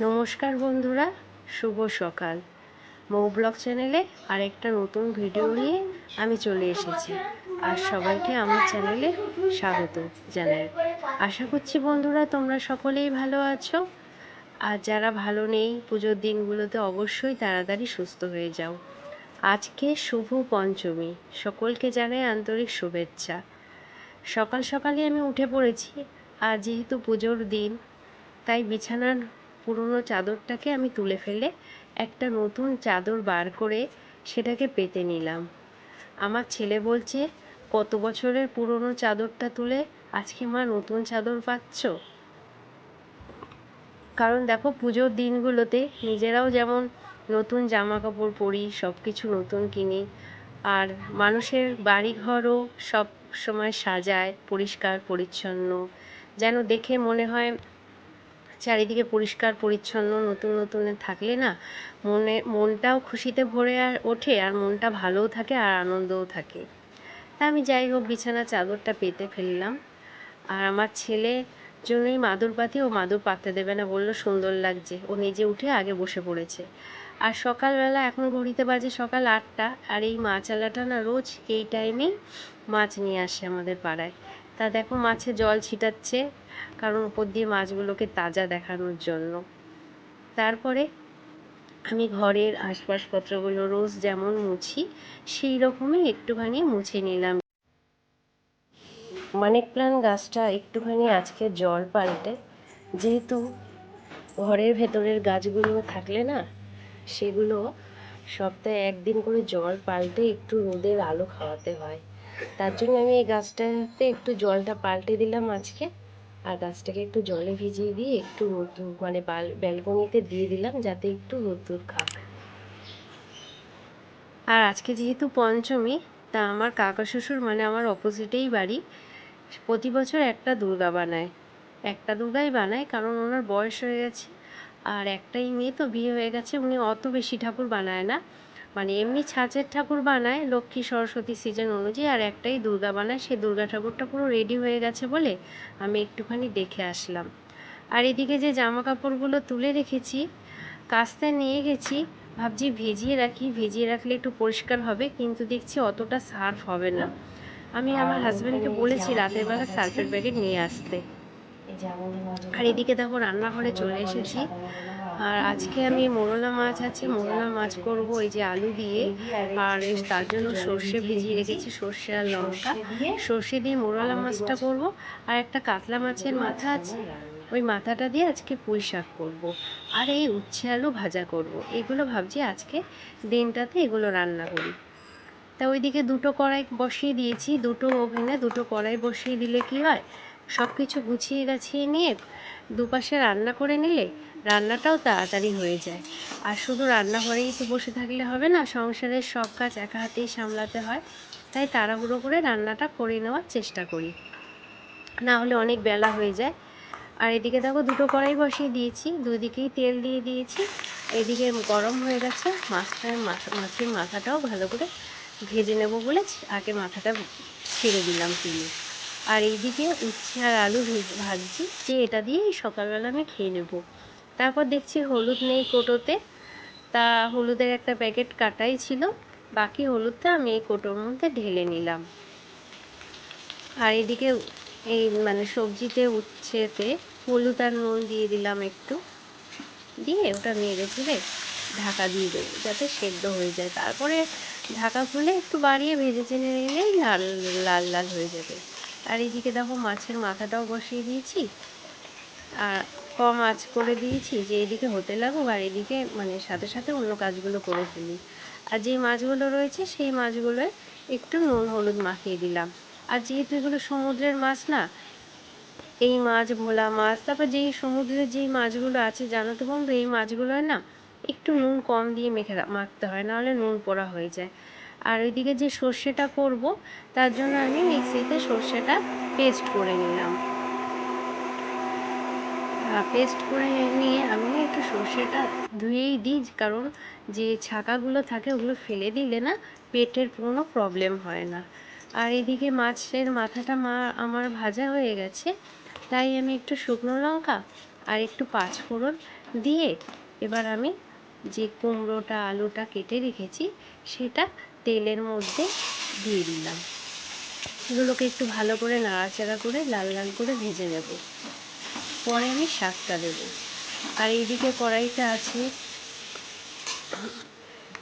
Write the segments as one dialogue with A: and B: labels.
A: নমস্কার বন্ধুরা, শুভ সকাল। মৌ ব্লগ চ্যানেলে আরেকটা নতুন ভিডিও নিয়ে আমি চলে এসেছি আর সবাইকে আমার চ্যানেলে স্বাগত জানাই। আশা করছি বন্ধুরা তোমরা সকলেই ভালো আছো। আর যারা ভালো নেই, পুজোর দিনগুলোতে অবশ্যই তাড়াতাড়ি সুস্থ হয়ে যাও। আজকে শুভ পঞ্চমী। সকলকে জানাই আন্তরিক শুভেচ্ছা। সকাল সকালে আমি উঠে পড়েছি, আর যেহেতু পুজোর দিন, তাই বিছানার পুরনো চাদরটাকে আমি তুলে ফেলে একটা নতুন চাদর বার করে সেটাকে পেতে নিলাম। আমার ছেলে বলছে, কত বছরের পুরনো চাদরটা তুলে আজকে মা নতুন চাদর পাচ্ছ কারণ দেখো পুজোর দিনগুলোতে নিজেরাও যেমন নতুন জামা কাপড় পরি সব কিছু নতুন কিনি। আর মানুষের বাড়িঘরও সব সময় সাজায়, পরিষ্কার, পরিচ্ছন্ন। যেন দেখে মনে হয় চারিদিকে পরিষ্কার, পরিচ্ছন্ন, নতুন নতুন থাকলে না মনে, মনটাও খুশিতে ভরে আর ওঠে, আর মনটা ভালোও থাকে আর আনন্দও থাকে। তা আমি যাই হোক, বিছানা চাদরটা পেতে ফেললাম। আর আমার ছেলে জন্যই মাদুর পাতি ও মাদুর পাততে দেবে না বলল, সুন্দর লাগছে। ও নিজে উঠে আগে বসে পড়েছে। আর সকালবেলা এখন ঘড়িতে বাজে সকাল আটটা, আর এই মাছালাটা না রোজ এই টাইমেই মাছ নিয়ে আসে আমাদের পাড়ায়। তা দেখো মাছে জল ছিটাচ্ছে, কারণ উপর দিয়ে মাছগুলোকে তাজা দেখানোর জন্য। তারপরে আমি ঘরের আসবাবপত্রগুলো রোজ যেমন মুছি, সেই রকমই একটুখানি মুছে নিলাম। মানিক প্লান্ট গাছটা একটুখানি আজকে জল পাল্টে, যেহেতু ঘরের ভেতরের গাছগুলো থাকলে না সেগুলো সপ্তাহে একদিন করে জল পাল্টে একটু রোদের আলো খাওয়াতে হয়। তার জন্য আমি এই গাছটাতে একটু জলটা পাল্টে দিলাম আজকে। আর গাছটাকে একটু জলে ভিজিয়ে দিয়ে একটু রোদ্দুর মানে ব্যালকনিতে দিয়ে দিলাম যাতে একটু রোদ্দুর খাক। আর আজকে যেহেতু পঞ্চমী, তা আমার কাকা শ্বশুর মানে আমার অপোজিটেই বাড়ি, প্রতি বছর একটা দুর্গা বানায়। একটা দুর্গাই বানায় কারণ ওনার বয়স হয়ে গেছে। আর একটাই মেয়ে তো বিয়ে হয়ে গেছে উনি অত বেশি ঠাকুর বানায় না। মানে এমনি ছাঁচের ঠাকুর বানায় লক্ষ্মী সরস্বতী সিজন অনুযায়ী আর একটাই দুর্গা বানায়। সেই দুর্গা ঠাকুরটা পুরো রেডি হয়ে গেছে বলে আমি একটুখানি দেখে আসলাম। আর এদিকে যে জামা কাপড়গুলো তুলে রেখেছি কাস্তে নিয়ে গেছি ভাবছি ভিজিয়ে রাখি ভিজিয়ে রাখলে একটু পরিষ্কার হবে কিন্তু দেখছি অতটা সার্ফ হবে না। আমি আমার হাজব্যান্ডকে বলেছি রাতের বেলা সার্ফের প্যাকেট নিয়ে আসতে। আর এদিকে দেখো রান্নাঘরে চলে এসেছি। আর আজকে আমি মোরলা মাছ আছে, মোরলা মাছ করব এই যে আলু দিয়ে। আর তার জন্য সর্ষে ভিজিয়ে রেখেছি, সর্ষে আর লঙ্কা। সর্ষে দিয়ে মোরলা মাছটা করব। আর একটা কাতলা মাছের মাথা আছে, ওই মাথাটা দিয়ে আজকে পুঁই শাক করব। আর এই উচ্ছে আলু ভাজা করব। এগুলো ভাবছি আজকে দিনটাতে এগুলো রান্না করি। তা ওইদিকে দুটো কড়াই বসিয়ে দিয়েছি, দুটো ওভেনে দুটো কড়াই বসিয়ে দিলে কি হয়? সব কিছু গুছিয়ে গাছিয়ে নিয়ে দুপাশে রান্না করে নিলে রান্নাটাও তাড়াতাড়ি হয়ে যায়। আর শুধু রান্নাঘরেই তো বসে থাকলে হবে না, সংসারের সব কাজ একা হাতেই সামলাতে হয়। তাই তাড়াহুড়ো করে রান্নাটা করে নেওয়ার চেষ্টা করি। না হলে অনেক বেলা হয়ে যায়। আর এদিকে দেখো দুটো কড়াই বসিয়ে দিয়েছি দুদিকেই তেল দিয়ে দিয়েছি। এদিকে গরম হয়ে গেছে মাছটার মাছের মাথাটাও ভালো করে ভেজে নেব বলে আগে মাথাটা ছেড়ে দিলাম তুলে। আর এইদিকে উচ্ছে আর আলু ভাজছি। যে এটা দিয়েই সকালবেলা আমি খেয়ে নেব। তারপর দেখছি হলুদ নেই কোটোতে। তা হলুদের একটা প্যাকেট কাটাই ছিল। বাকি হলুদটা আমি এই কোটোর মধ্যে ঢেলে নিলাম। আর এদিকে এই মানে সবজিতে, উচ্ছেতে হলুদ আর নুন দিয়ে দিলাম একটু। দিয়ে ওটা নেড়ে চেড়ে ঢাকা দিয়ে দেবো, যাতে সেদ্ধ হয়ে যায়। তারপরে ঢাকা খুলে একটু বাড়িয়ে ভেজে চেড়ে নিলেই লাল লাল লাল হয়ে যাবে। আর এদিকে দেখো মাছের মাথাটাও বসিয়ে দিয়েছি। আর কম আঁচ করে দিয়েছি যে এদিকে হতে লাগুক আর এদিকে মানে সাথে সাথে অন্য কাজগুলো করে ফেলি। আর যেই মাছগুলো রয়েছে সেই মাছগুলোয় একটু নুন, হলুদ মাখিয়ে দিলাম। আর যেহেতু এগুলো সমুদ্রের মাছ না, এই মাছ, ভোলা মাছ, তারপর যেই সমুদ্রের যেই মাছগুলো আছে, জানো তো বন্ধু, এই মাছগুলোয় না একটু নুন কম দিয়ে মেখে মাখতে হয়, নাহলে নুন পোড়া হয়ে যায়। আর ওইদিকে যে সর্ষেটা করব, তার জন্য আমি মিক্সিতে সর্ষেটা পেস্ট করে নিলাম। পেস্ট করে নিয়ে আমি একটু সর্ষেটা ধুয়েই দিই, কারণ যে ছাকাগুলো থাকে ওগুলো ফেলে দিলে না পেটের কোনো প্রবলেম হয় না। আর এদিকে মাছের মাথাটা মা, আমার ভাজা হয়ে গেছে, তাই আমি একটু শুকনো লঙ্কা আর একটু পাঁচফোড়ন দিয়ে এবার আমি যে কুমড়োটা, আলুটা কেটে রেখেছি, সেটা তেলের মধ্যে দিয়ে দিলাম। এগুলোকে একটু ভালো করে নাড়াচাড়া করে লাল লাল করে ভেজে নেব। পরে আমি শাকটা দেবো। আর এইদিকে কড়াইটা আছে।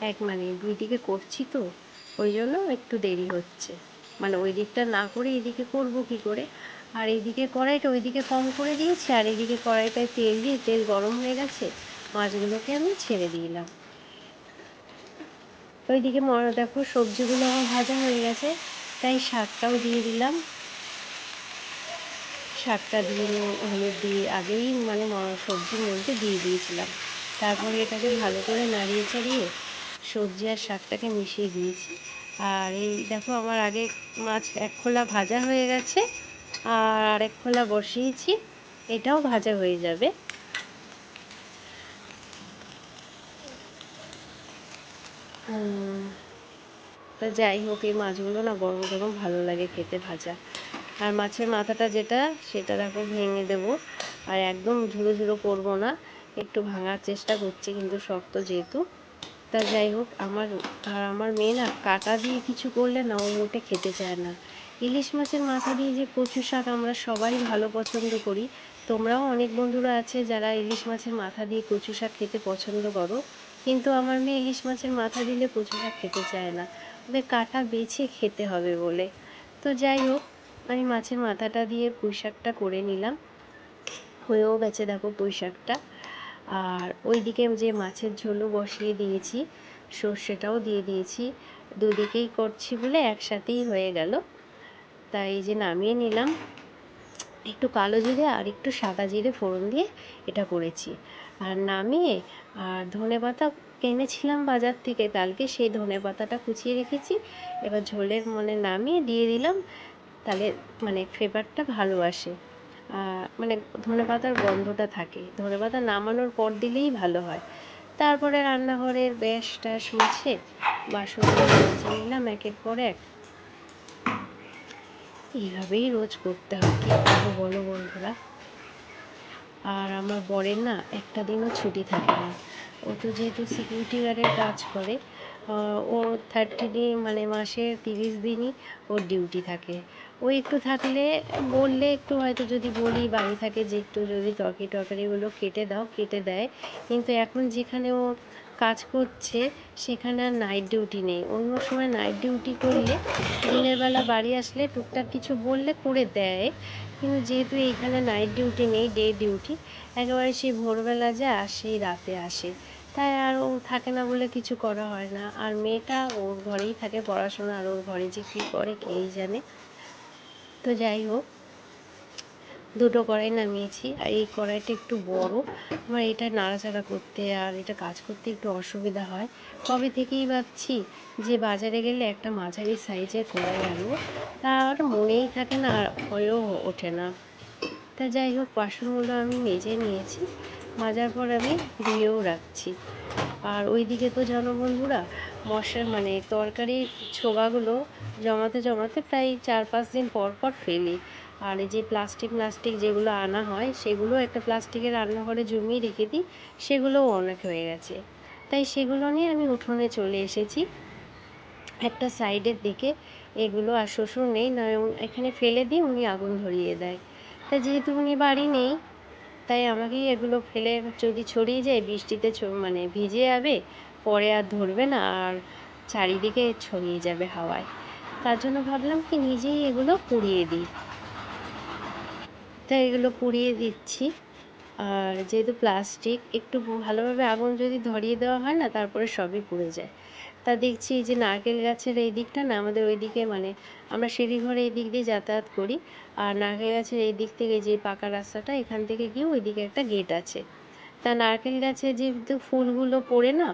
A: এক মানে দুই দিকে করছি তো, ওই জন্য একটু দেরি হচ্ছে। মানে ওই দিকটা না করে এদিকে করব কি করে? আর এইদিকে কড়াইটা ওইদিকে কম করে দিয়েছি, আর এইদিকে কড়াইটায় তেল দিয়ে তেল গরম হয়ে গেছে, মাছগুলোকে আমি ছেড়ে দিলাম। ওইদিকে দেখো সবজিগুলো আমার ভাজা হয়ে গেছে, তাই শাকটাও দিয়ে দিলাম। শাকটা দিয়ে হলুদ দিয়ে আগেই মানে সবজির মধ্যে দিয়ে দিয়েছিলাম। তারপরে এটাকে ভালো করে নাড়িয়ে চাড়িয়ে সবজি আর শাকটাকে মিশিয়ে দিয়েছি। আর এই দেখো আমার আগে মাছ এক খোলা ভাজা হয়ে গেছে, আর আরেক খোলা বসিয়েছি, এটাও ভাজা হয়ে যাবে। তা যাই হোক, এই মাছগুলো না গরম গরম ভালো লাগে খেতে ভাজা। আর মাছের মাথাটা যেটা, সেটা দেখো ভেঙে দেবো। আর একদম ঝুড়ো ঝুড়ো করব না, একটু ভাঙার চেষ্টা করছি কিন্তু শক্ত যেহেতু। তা যাই হোক, আমার, আর আমার মেয়ে না কাটা দিয়ে কিছু করলে না ও মোটে খেতে চায় না। ইলিশ মাছের মাথা দিয়ে যে কচু শাক আমরা সবাই ভালো পছন্দ করি, তোমরাও অনেক বন্ধুরা আছে যারা ইলিশ মাছের মাথা দিয়ে কচু শাক খেতে পছন্দ করো। কিন্তু আমার মেয়ে ইলিশ মাছের মাথা দিলে কচু খেতে চায় না। ওদের কাটা বেছে খেতে হবে বলে। তো যাই হোক, আমি মাছের মাথাটা দিয়ে পুঁই শাকটা করে নিলাম। হয়েও গেছে দেখো পুঁই শাকটা আর ওইদিকে যে মাছের ঝোলও বসিয়ে দিয়েছি, সর্ষেটাও দিয়ে দিয়েছি। দুদিকেই করছি বলে একসাথেই হয়ে গেল। তাই এই যে নামিয়ে নিলাম। একটু কালো জিরে আর একটু সাদা জিরে ফোড়ন দিয়ে এটা করেছি। আর নামিয়ে, আর ধনে পাতা কিনেছিলাম বাজার থেকে কালকে সেই ধনে পাতাটা কুচিয়ে রেখেছি। এবার ঝোলের মানে নামিয়ে দিয়ে দিলাম, তাহলে মানে ফ্লেভারটা ভালো আসে। মানে ধনে পাতার গন্ধটা থাকে। ধনে পাতা নামানোর পর দিলেই ভালো হয়। তারপরে রান্নাঘরের ব্যাস ট্যাস মুছে মেজে নিলাম একের পর এক। এইভাবেই রোজ করতে হয়। কী করব বলো বন্ধুরা? আর আমার বরের না একটা দিনও ছুটি থাকে না। ও তো যেহেতু সিকিউরিটি গার্ডের কাজ করে ওর থার্টি দিন মানে মাসে তিরিশ দিনই ওর ডিউটি থাকে। ও একটু থাকলে, বললে একটু হয়তো যদি বলি, বাড়ি থাকে যে একটু যদি তরকারি টরকারিগুলো কেটে দাও, কেটে দেয়। কিন্তু এখন যেখানে ও কাজ করছে, সেখানে আর নাইট ডিউটি নেই। অন্য সময় নাইট ডিউটি করলে দিনের বেলা বাড়ি আসলে টুকটাক কিছু বললে করে দেয়। কিন্তু যেহেতু এইখানে নাইট ডিউটি নেই ডে ডিউটি একেবারে সেই ভোরবেলা যায় আর সেই রাতে আসে। তাই আর ও থাকে না বলে কিছু করা হয় না। আর মেয়েটা ওর ঘরেই থাকে পড়াশোনা, আর ওর ঘরে যে কী করে কেই জানে। তো যাই হোক দুটো কড়াই নামিয়েছি আর এই কড়াইটা একটু বড়। আমার এটা নাড়াচাড়া করতে আর এটা কাজ করতে একটু অসুবিধা হয়। কবে থেকেই ভাবছি যে বাজারে গেলে একটা মাঝারি সাইজের কড়াই আনব। আর মনেই থাকে না আর হয়েও ওঠে না। তা যাই হোক, বাসনগুলো আমি মেজে নিয়েছি। মাজার পর আমি ধুয়েও রাখছি। আর ওই দিকে তো জানো বন্ধুরা মশার মানে তরকারির ছোগাগুলো জমাতে জমাতে প্রায় চার পাঁচ দিন পর পর ফেলি। আর এই যে প্লাস্টিক প্লাস্টিক যেগুলো আনা হয়, সেগুলো একটা প্লাস্টিকের রান্নাঘরে জমিয়ে রেখে দিই, সেগুলোও অনেক হয়ে গেছে। তাই সেগুলো নিয়ে আমি উঠোনে চলে এসেছি। একটা সাইডের দিকে এগুলো আর শ্বশুর নেই, নয় এখানে ফেলে দিই, উনি আগুন ধরিয়ে দেয়। তা যেহেতু উনি বাড়ি নেই, তাই আমাকেই এগুলো ফেলে যদি ছড়িয়ে যায়, বৃষ্টিতে মানে ভিজে যাবে, পরে আর ধরবে না, আর চারিদিকে ছড়িয়ে যাবে হাওয়ায়। তার জন্য ভাবলাম কি নিজেই এগুলো পুড়িয়ে দিই। তাই এগুলো পুড়িয়ে দিচ্ছি। আর যেহেতু প্লাস্টিক একটু ভালোভাবে আগুন যদি ধরিয়ে দেওয়া হয় না, তারপরে সবই পুড়ে যায়। তা দেখছি যে নারকেল গাছের এই দিকটা না, আমাদের ওই দিকে মানে আমরা সিঁড়ি ঘরে এই দিক দিয়ে যাতায়াত করি। আর নারকেল গাছের এই দিক থেকে যে পাকা রাস্তাটা, এখান থেকে গিয়ে ওই দিকে একটা গেট আছে। তা নারকেল গাছে যেহেতু ফুলগুলো পড়ে না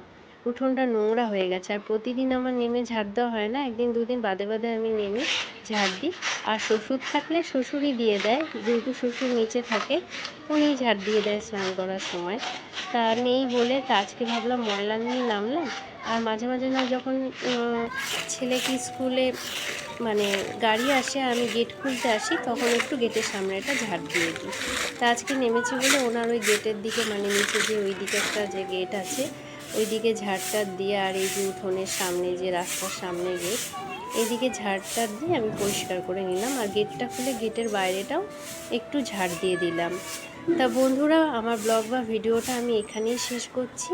A: উঠোনটা নোংরা হয়ে গেছে। আর প্রতিদিন আমার নেমে ঝাড় দেওয়া হয় না, একদিন দুদিন বাদে বাদে আমি নেমে ঝাড় দিই। আর শ্বশুর থাকলে শ্বশুরই দিয়ে দেয়, যেহেতু শ্বশুর নিচে থাকে, উনিই ঝাড় দিয়ে দেয় স্নান করার সময়। তা নেই বলে তা আজকে ভাবলাম ময়লা নিয়ে নামলাম। আর মাঝে মাঝে না যখন ছেলেকে স্কুলে মানে গাড়ি আসে আমি গেট খুলতে আসি, তখন একটু গেটের সামনেটা ঝাড় দিয়ে দিই। তা আজকে নেমেছি বলে ওনার ওই গেটের দিকে মানে নিচে যে ওই দিকে একটা যে গেট আছে ওই দিকে ঝাড়টার দিয়ে আর এই যে উঠোনের সামনে যে রাস্তার সামনে গেট এইদিকে ঝাড়টার দিয়ে আমি পরিষ্কার করে নিলাম আর গেটটা খুলে গেটের বাইরেটাও একটু ঝাড় দিয়ে দিলাম। তা বন্ধুরা, আমার ব্লগ বা ভিডিওটা আমি এখানেই শেষ করছি।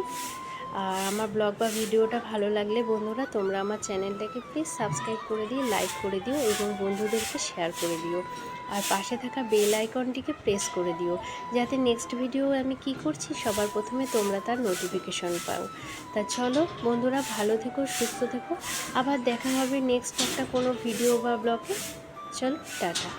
A: আর আমার ব্লগ বা ভিডিওটা ভালো লাগলে বন্ধুরা, তোমরা আমার চ্যানেলটাকে প্লিজ সাবস্ক্রাইব করে দিয়ে লাইক করে দিও এবং বন্ধুদেরকে শেয়ার করে দিও। আর পাশে থাকা বেল আইকনটিকে প্রেস করে দিও, যাতে নেক্সট ভিডিও আমি কি করছি সবার প্রথমে তোমরা তার নোটিফিকেশন পাও। তা চলো, বন্ধুরা, ভালো থেকো, সুস্থ থেকো। আবার দেখা হবে নেক্সট একটা কোনো ভিডিও বা ব্লগে চলো, টাটা।